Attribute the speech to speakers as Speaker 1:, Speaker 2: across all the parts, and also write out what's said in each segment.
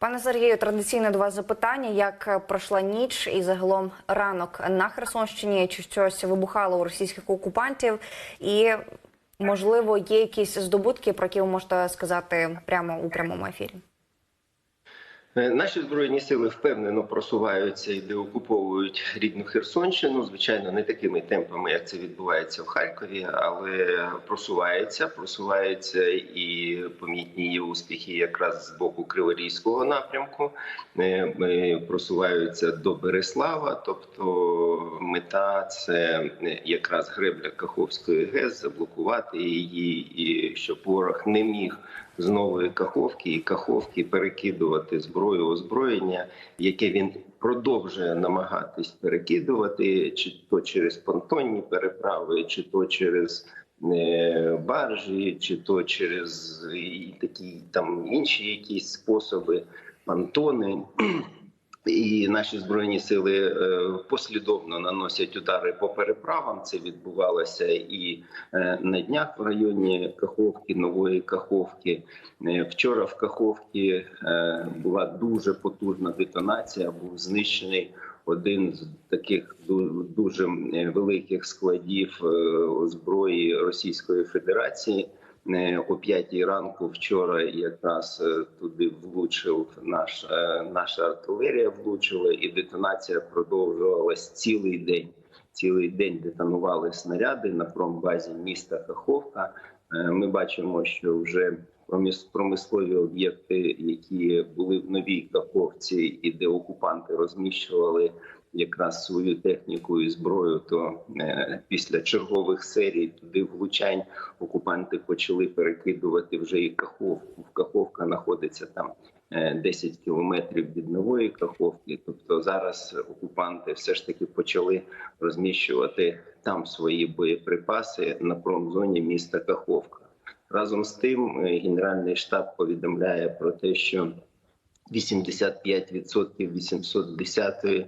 Speaker 1: Пане Сергію, традиційне до вас запитання: як пройшла ніч і загалом ранок на Херсонщині? Чи щось вибухало у російських окупантів? І можливо є якісь здобутки, про які ви можете сказати прямо у прямому ефірі?
Speaker 2: Е, Наші збройні сили впевнено просуваються і деокуповують рідну Херсонщину. Звичайно, не такими темпами, як це відбувається в Харкові, але просувається, просувається і помітні є успіхи якраз з боку Криворізького напрямку. Е, е, Просуваються до Береслава, тобто мета це якраз гребля Каховської ГЕС, заблокувати її, щоб ворог не міг з нової каховки і каховки перекидувати зброю озброєння, яке він продовжує намагатись перекидувати, чи то через понтонні переправи, чи то через е, баржі, чи то через такі там інші якісь способи, понтони. І наші збройні сили е, послідовно наносять удари по переправам. Це відбувалося і е, на днях в районі Каховки, нової Каховки. Е, Вчора в Каховці була дуже потужна детонація. Був знищений один з таких дуже великих складів зброї Російської Федерації. О п'ятій ранку вчора якраз е, туди влучив наш е, наша артилерія. Влучила, і детонація продовжувалась цілий день. Цілий день детонували снаряди на промбазі міста Каховка. Е, Ми бачимо, що вже промислові об'єкти, які були в новій Каховці, і де окупанти розміщували якраз свою техніку і зброю, то е, після чергових серій туди влучань окупанти почали перекидувати вже і Каховку. Каховка знаходиться там е, 10 кілометрів від нової Каховки. Тобто зараз окупанти все ж таки почали розміщувати там свої боєприпаси на промзоні міста Каховка. Разом з тим, е, генеральний штаб повідомляє про те, що 85% 810-ї е,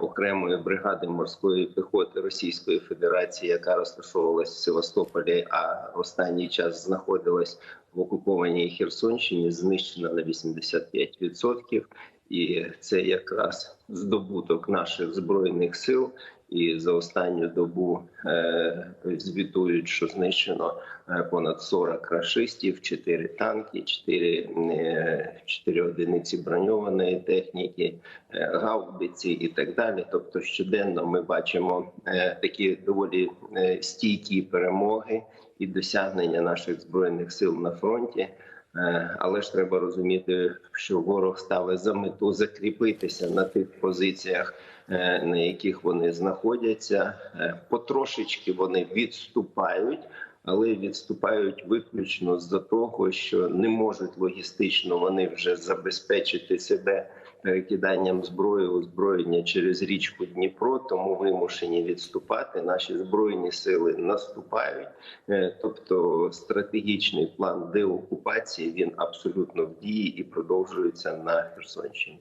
Speaker 2: окремої бригади морської піхоти Російської Федерації, яка розташовувалась в Севастополі, а останній час знаходилась в окупованій Херсонщині, знищена на 85%. І це якраз здобуток наших збройних сил. І за останню добу е, звітують, що знищено е, понад 40 рашистів, 4 танки, 4, е, 4 одиниці броньованої техніки, е, гаубиці і так далі. Тобто, щоденно ми бачимо е, такі доволі е, стійкі перемоги і досягнення наших збройних сил на фронті. Е, Але ж треба розуміти, що ворог ставить за мету закріпитися на тих позиціях, е, на яких вони знаходяться. Е, Потрошечки вони відступають, але відступають виключно з-за того, що не можуть логістично вони вже забезпечити себе перекиданням зброї озброєння через річку Дніпро, тому вимушені відступати. Наші збройні сили наступають. Е, Тобто стратегічний план деокупації він абсолютно в дії і продовжується на Херсонщині.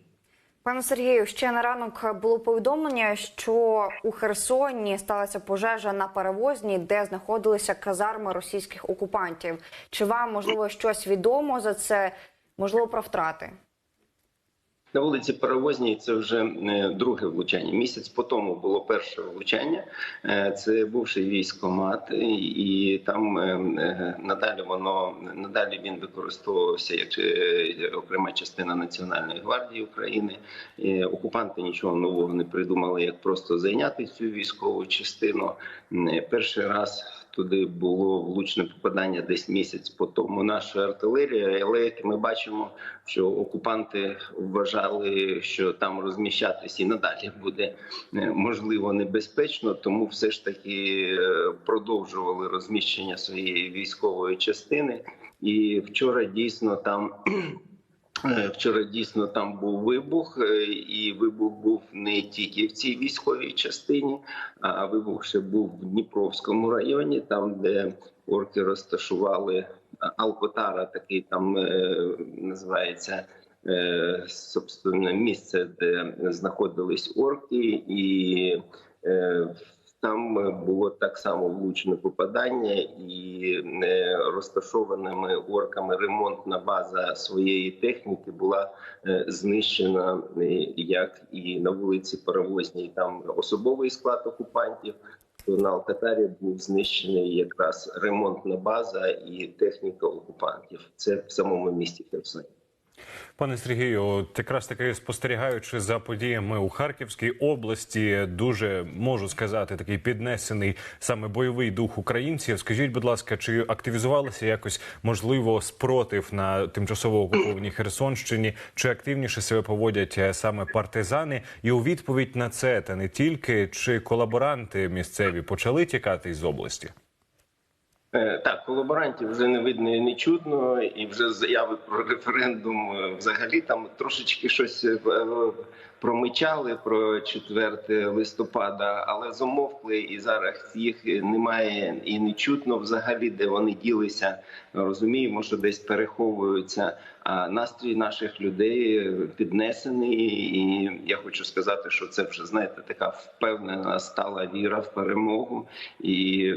Speaker 1: Пане Сергію, ще на ранок було повідомлення, що у Херсоні сталася пожежа на перевозній, де знаходилися казарми російських окупантів. Чи вам можливо щось відомо за це? Можливо, про втрати?
Speaker 2: На вулиці Паровозній це вже е, друге влучання. Місяць по тому було перше влучання. Е, Це бувший військомат, і- там е, надалі воно надалі він використовувався як окрема частина Національної гвардії України. Окупанти нічого нового не придумали, як просто зайняти цю військову частину. Перший раз туди було влучне попадання десь місяць по тому. Наша артилерія, але як ми бачимо, що окупанти вважали, що там розміщатись і надалі буде е, можливо небезпечно, тому все ж таки е, продовжували розміщення своєї військової частини. І вчора дійсно там. Е, Вчора дійсно там був вибух, е, і вибух був не тільки в цій військовій частині, а вибух ще був в Дніпровському районі, там де орки розташували Алкотара, такий там е, називається собственно місце, де знаходились орки, і е, Там е, було так само влучне попадання, і е, розташованими орками ремонтна база своєї техніки була е, знищена, як і на вулиці Паровозній. Там особовий склад окупантів. То на Алкатарі був знищений якраз ремонтна база і техніка окупантів. Це в самому місті Херсоні.
Speaker 3: Пане Сергію, от якраз таки спостерігаючи за подіями у Харківській області, дуже можу сказати, такий піднесений саме бойовий дух українців. Скажіть, будь ласка, чи активізувалося якось можливо спротив на тимчасово окупованій Херсонщині? Чи активніше себе поводять е, саме партизани? І у відповідь на це та не тільки чи колаборанти місцеві почали тікати із області?
Speaker 2: Е, Так, колаборантів вже не видно і не чутно, і вже заяви про референдум е, взагалі там трошечки щось е, промичали про 4 листопада, але замовкли, і зараз їх немає і не чутно взагалі, де вони ділися. Розуміємо, що десь переховуються. Настрій наших людей піднесений, і я хочу сказати, що це вже знаєте, така впевнена стала віра в перемогу. І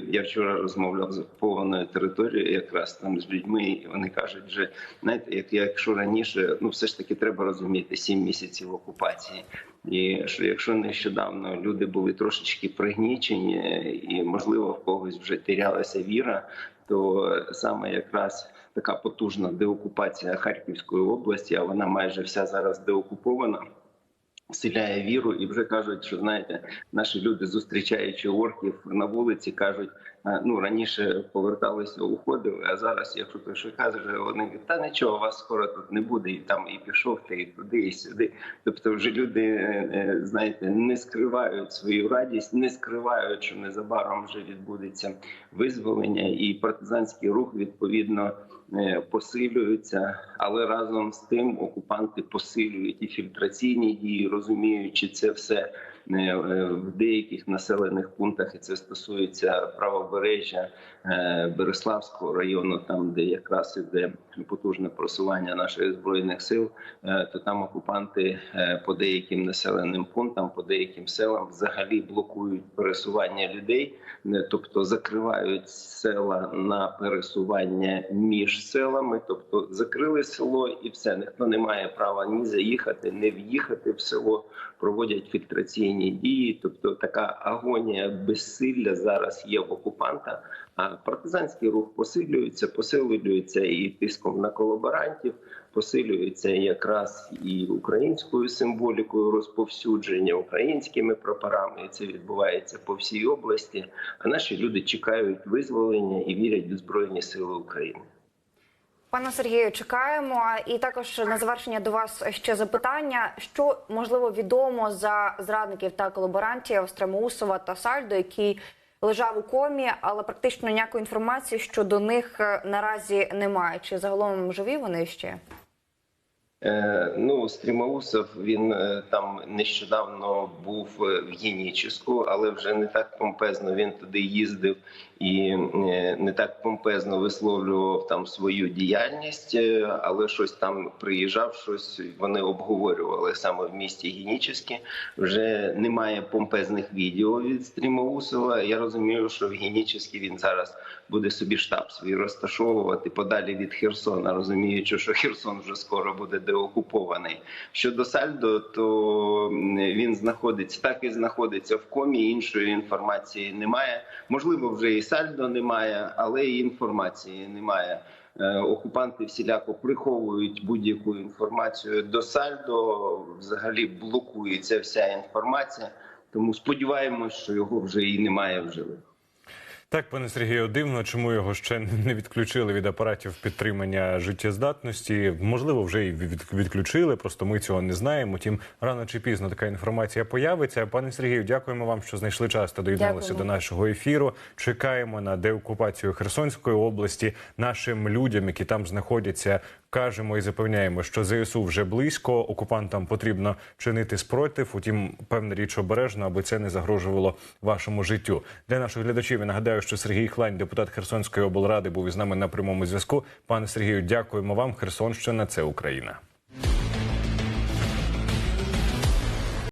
Speaker 2: я вчора розмовляв з окупованою територією, якраз там з людьми. і Вони кажуть, що знаєте, як якщо раніше, ну все ж таки треба розуміти сім місяців окупації. І що якщо нещодавно люди були трошечки пригнічені, і можливо в когось вже терялася віра, то саме якраз така потужна деокупація Харківської області, а вона майже вся зараз деокупована. Вселяє віру і вже кажуть, що знаєте, наші люди, зустрічаючи орків на вулиці, кажуть: «А, ну раніше поверталися, уходили, а зараз, якщо той що каже, вони та нічого, вас скоро тут не буде, і там і пішов ти і туди, і сюди. Тобто, вже люди е, е, знаєте, не скривають свою радість, не скривають, що незабаром вже відбудеться визволення, і партизанський рух відповідно е, посилюється, але разом з тим окупанти посилюють і фільтраційні дії, розуміючи це все в деяких населених пунктах, і це стосується правобережжя е, Береславського району, там де якраз іде потужне просування наших збройних сил, е, то там окупанти е, по деяким населеним пунктам, по деяким селам взагалі блокують пересування людей, тобто закривають села на пересування між селами, тобто закрили село і все. Ніхто не має права ні заїхати, ні в'їхати в село. Проводять фільтраційні дії, тобто така агонія безсилля зараз є в окупанта. А партизанський рух посилюється, посилюється і тиском на колаборантів, посилюється якраз і українською символікою розповсюдження українськими прапорами. І це відбувається по всій області. А наші люди чекають визволення і вірять в збройні сили України.
Speaker 1: Пане Сергію, чекаємо. І також на завершення до вас ще запитання: що можливо відомо за зрадників та колаборантів Страмоусова та Сальдо, який лежав у комі, але практично ніякої інформації щодо них е, наразі немає. Чи загалом живі вони ще?
Speaker 2: Е, Ну, Стрімаусов він е, там нещодавно був е, в Геніческу, але вже не так помпезно він туди їздив і не так помпезно висловлював там свою діяльність, але щось там приїжджав, щось вони обговорювали саме в місті Геніческе. Вже немає помпезних відео від Стрімаусова. Я розумію, що в Геніческе він зараз буде собі штаб свій розташовувати подалі від Херсона, розуміючи, що Херсон вже скоро буде деокупований. Щодо Сальдо, то він знаходиться так і знаходиться в комі. Іншої інформації немає. Можливо, вже і Сальдо немає, але і інформації немає. Е, Окупанти всіляко приховують будь-яку інформацію до Сальдо. Взагалі блокується вся інформація. Тому сподіваємось, що його вже і немає в живих.
Speaker 3: Так, пане Сергію, дивно, чому його ще не відключили від апаратів підтримання життєздатності. Можливо, вже і відключили. Просто ми цього не знаємо. Тім рано чи пізно така інформація появиться. Пане Сергію, дякуємо вам, що знайшли час та доєдналися до нашого ефіру. Чекаємо на деокупацію Херсонської області. Нашим людям, які там знаходяться, кажемо і запевняємо, що ЗСУ вже близько. Окупантам потрібно чинити спротив. Утім, певна річ обережно, аби це не загрожувало вашому життю. Для наших глядачів я нагадаю, що Сергій Хлань, депутат Херсонської облради, був із нами на прямому зв'язку. Пане Сергію, дякуємо вам. Херсонщина це Україна.